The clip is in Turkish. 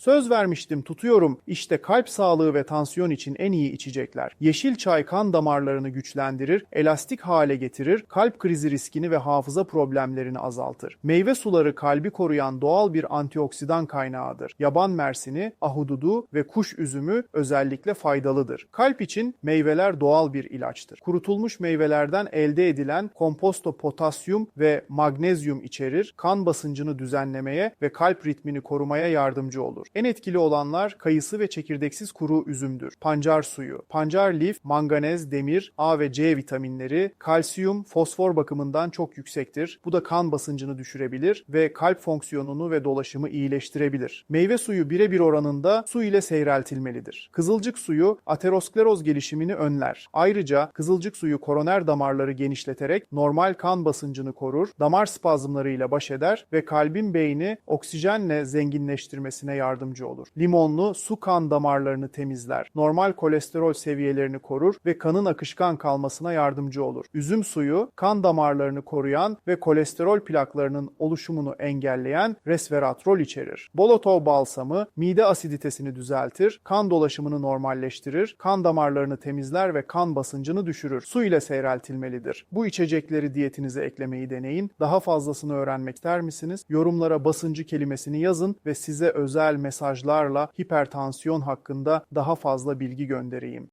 Söz vermiştim tutuyorum. İşte kalp sağlığı ve tansiyon için en iyi içecekler. Yeşil çay kan damarlarını güçlendirir, elastik hale getirir, kalp krizi riskini ve hafıza problemlerini azaltır. Meyve suları kalbi koruyan doğal bir antioksidan kaynağıdır. Yaban mersini, ahududu ve kuş üzümü özellikle faydalıdır. Kalp için meyveler doğal bir ilaçtır. Kurutulmuş meyvelerden elde edilen komposto potasyum ve magnezyum içerir, kan basıncını düzenlemeye ve kalp ritmini korumaya yardımcı olur. En etkili olanlar kayısı ve çekirdeksiz kuru üzümdür. Pancar suyu. Pancar lif, manganez, demir, A ve C vitaminleri, kalsiyum, fosfor bakımından çok yüksektir. Bu da kan basıncını düşürebilir ve kalp fonksiyonunu ve dolaşımı iyileştirebilir. Meyve suyu birebir oranında su ile seyreltilmelidir. Kızılcık suyu ateroskleroz gelişimini önler. Ayrıca kızılcık suyu koroner damarları genişleterek normal kan basıncını korur, damar spazmlarıyla baş eder ve kalbin beyni oksijenle zenginleştirmesine yardımcı olur. Limonlu su kan damarlarını temizler, normal kolesterol seviyelerini korur ve kanın akışkan kalmasına yardımcı olur. Üzüm suyu kan damarlarını koruyan ve kolesterol plaklarının oluşumunu engelleyen resveratrol içerir. Bolotov balsamı mide asiditesini düzeltir, kan dolaşımını normalleştirir, kan damarlarını temizler ve kan basıncını düşürür. Su ile seyreltilmelidir. Bu içecekleri diyetinize eklemeyi deneyin. Daha fazlasını öğrenmek ister misiniz? Yorumlara basıncı kelimesini yazın ve size özel mesajlarla hipertansiyon hakkında daha fazla bilgi göndereyim.